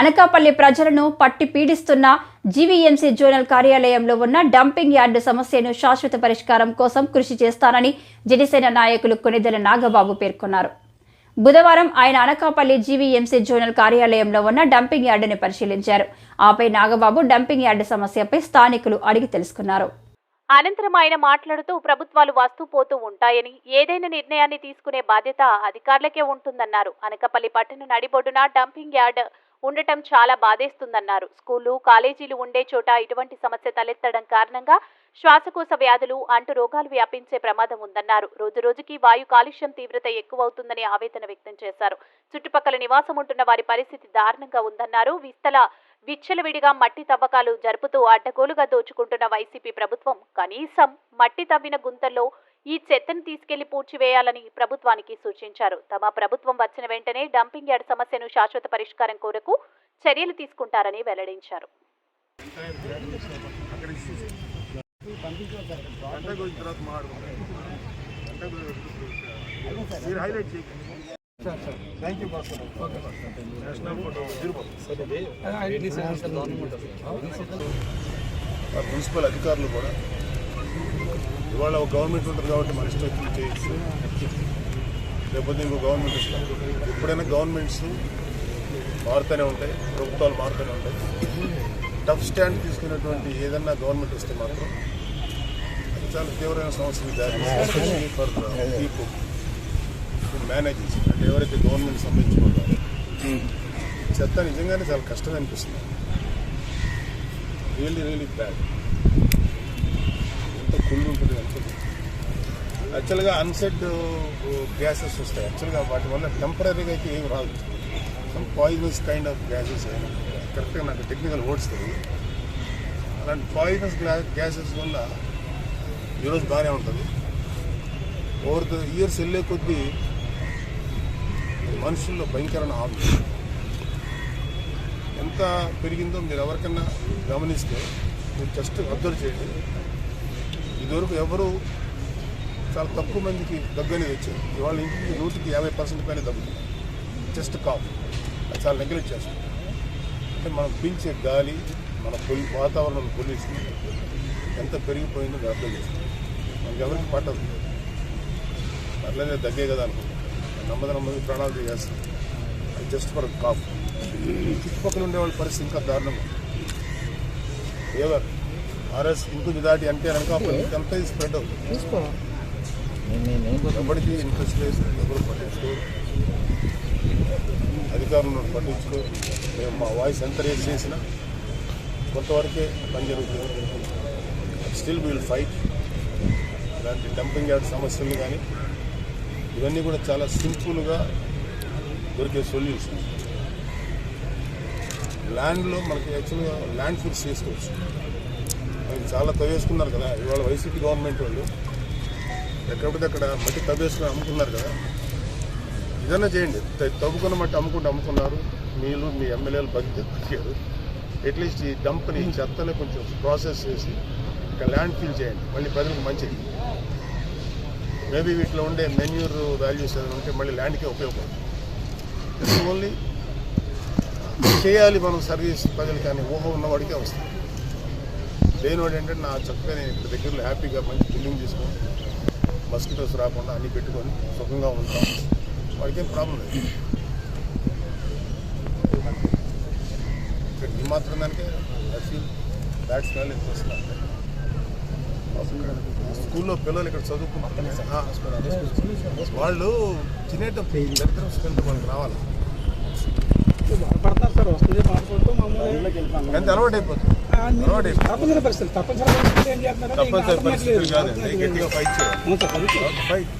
అనకాపల్లి ప్రజలను పట్టి పీడిస్తున్న జీవీఎంసీ జోనల్ కార్యాలయంలో ఉన్న డంపింగ్ యార్డు సమస్యను శాశ్వత పరిష్కారం కోసం కృషి చేస్తానని జనసేన నాయకులు కొనిదెల నాగబాబు పేర్కొన్నారు. బుధవారం ఆయన అనకాపల్లి జీవీఎంసీ జోనల్ కార్యాలయంలో ఉన్న డంపింగ్ యార్డుని పరిశీలించారు. ఆపై నాగబాబు డంపింగ్ యార్డు సమస్యపై స్థానికులు అడిగి తెలుసుకున్నారు. అనంతరం ఆయన మాట్లాడుతూ ప్రభుత్వాలు వస్తూ పోతూ ఉంటాయని ఏదైనా నిర్ణయాన్ని తీసుకునే బాధ్యత అధికారులకే ఉంటుందన్నారు. అనకపల్లి పట్టణ నడిబొడ్డున డంపింగ్ యార్డ్ ఉండటం చాలా బాధేస్తుందన్నారు. స్కూళ్ళు కాలేజీలు ఉండే చోట ఇటువంటి సమస్య తలెత్తడం కారణంగా శ్వాసకోశ వ్యాధులు అంటు రోగాలు వ్యాపించే ప్రమాదం ఉందన్నారు. రోజు రోజుకి వాయు కాలుష్యం తీవ్రత ఎక్కువవుతుందని ఆవేదన వ్యక్తం చేశారు. చుట్టుపక్కల నివాసం ఉంటున్న వారి పరిస్థితి దారుణంగా ఉందన్నారు. విస్తల విచ్చలవిడిగా మట్టి తవ్వకాలు జరుపుతూ అడ్డగోలుగా దోచుకుంటున్న వైసీపీ ప్రభుత్వం కనీసం మట్టి తవ్విన గుంతల్లో ఈ చెత్తను తీసుకెళ్ళి పూడ్చివేయాలని ప్రభుత్వానికి సూచించారు తమ ప్రభుత్వం వచ్చిన వెంటనే డంపింగ్ యార్డ్ సమస్యను శాశ్వత పరిష్కారం కోరకు చర్యలు తీసుకుంటారని వెల్లడించారు మున్సిపల్ అధికారులు కూడా ఇవాళ ఒక గవర్నమెంట్ ఉంటుంది కాబట్టి మన ఇష్టం వచ్చింది చేయొచ్చు లేకపోతే ఇంకో గవర్నమెంట్ ఇష్టం. ఎప్పుడైనా గవర్నమెంట్స్ మారుతూనే ఉంటాయి ప్రభుత్వాలు మారుతూనే ఉంటాయి. టఫ్ స్టాండ్ తీసుకున్నటువంటి ఏదన్నా గవర్నమెంట్ వస్తే మాత్రం అది చాలా తీవ్రమైన సమస్యలు దారి ఎస్పెషల్లీ ఫర్ పీపుల్ మేనేజెస్ అంటే ఎవరైతే గవర్నమెంట్ సంబంధించుకుంటారో చెత్త నిజంగానే చాలా కష్టం అనిపిస్తుంది. రియల్లీ రియల్లీ బ్యాడ్ ఎంత కుళ్ళు ఉంటుంది యాక్చువల్గా యాక్చువల్గా అన్సెడ్ గ్యాసెస్ వస్తాయి. యాక్చువల్గా వాటి వల్ల టెంపరీగా అయితే ఏం రాదు. Some poisonous kind of gases కరెక్ట్గా నాకు టెక్నికల్ వర్డ్స్ తెలియదు. అలాంటి పాయిజనస్ గ్యాసెస్ వల్ల ఈరోజు బాగానే ఉంటుంది. ఓవర్ ద ఇయర్స్ వెళ్ళే కొద్దీ మనుషుల్లో భయంకరమైన హామీ ఎంత పెరిగిందో మీరు ఎవరికన్నా గమనిస్తే మీరు జస్ట్ అబ్జర్వ్ చేయండి. ఇదివరకు ఎవరు చాలా తక్కువ మందికి దగ్గు అనేది వచ్చేది ఇవాళ ఇంటికి నూటికి యాభై పర్సెంట్ పైన తగ్గుతుంది. జస్ట్ కాఫ్ అది చాలా నెగ్లెక్ట్ చేస్తుంది. అంటే మనం పీల్చే గాలి మన పొలి వాతావరణం పొల్యూషన్ ఎంత పెరిగిపోయిందో అర్థం చేస్తాం మనకి ఎవరికి పట్టదు. అట్లనే దగ్గే కదా అనుకుంటాం నమ్మది నమ్మది ప్రాణాలు తీసేస్తాం అది జస్ట్ ఫర్ కాఫ్ చుట్టుపక్కల ఉండే వాళ్ళ పరిస్థితి ఇంకా దారుణం ఫీవర్ ఆర్ఎస్ ఇంకొంచెం దాటి అంటే అనకాపల్లి అంతా స్ప్రెడ్ అవుతుంది. ఎవరికి ఇంట్రెస్ట్ లేదు ఎవరు పట్టించుకోరు. అధికారులను పట్టించుకో మేము మా వాయిస్ ఎంత రేస్ చేసినా కొంతవరకే పని జరుగుతుంది. స్టిల్ విల్ ఫైట్ ఇలాంటి డంపింగ్ యార్డ్ సమస్యలు కానీ ఇవన్నీ కూడా చాలా సింపుల్గా దొరికే సొల్యూషన్ ల్యాండ్లో మనకి యాక్చువల్గా ల్యాండ్ ఫిక్స్ చేసుకోవచ్చు. చాలా తవ్వేసుకున్నారు కదా. ఇవాళ వైసీపీ గవర్నమెంట్ వాళ్ళు ఎక్కడికి అక్కడ మట్టి తవ్వేసుకుని అమ్ముకున్నారు కదా. ఏదైనా చేయండి. తవ్వుకున్న మట్టి అమ్ముకుంటూ అమ్ముకున్నారు. మీరు మీ ఎమ్మెల్యేలు బతికారు. అట్లీస్ట్ ఈ డంప్ని చెత్తని కొంచెం ప్రాసెస్ చేసి ఇక్కడ ల్యాండ్ ఫీల్ చేయండి. మళ్ళీ ప్రజలకు మంచిది. మేబీ వీటిలో ఉండే మెన్యూర్ వాల్యూస్ ఏదైనా ఉంటే మళ్ళీ ల్యాండ్కే ఉపయోగపడుతుంది. ఓన్లీ చేయాలి మనం సర్వీస్ ప్రజలు కానీ ఊహ ఉన్నవాడికే వస్తుంది. లేనివాడు ఏంటంటే నా చక్కగా నేను ఇక్కడ దగ్గరలో హ్యాపీగా మంచి బిల్డింగ్ తీసుకొని మస్కిటోస్ రాకుండా అన్ని పెట్టుకొని సుఖంగా ఉంటాం. వాడికి ఏం ప్రాబ్లం లేదు. ఇక్కడ ఈ మాత్రం దానికే ఐ ఫీల్ బ్యాడ్ స్మెల్ స్కూల్లో పిల్లలు ఇక్కడ చదువుకుంటున్నారు ఆ, వాళ్ళు తినేటప్పుడు దరిద్రం స్మెల్ వాళ్ళకి రావాలి. పడతారు సార్ వస్తుంది మామూలుగా. ఎంత అలవాటు అయిపోతుంది. తప్పనిసరి పరిస్థితులు. తప్పనిసరి పరిస్థితులు ఏం చేస్తున్నారంటే ఇంకా తప్పనిసరి లేదు. కాదండి. గట్టిగా ఫైట్ చేయాలి. ఫైట్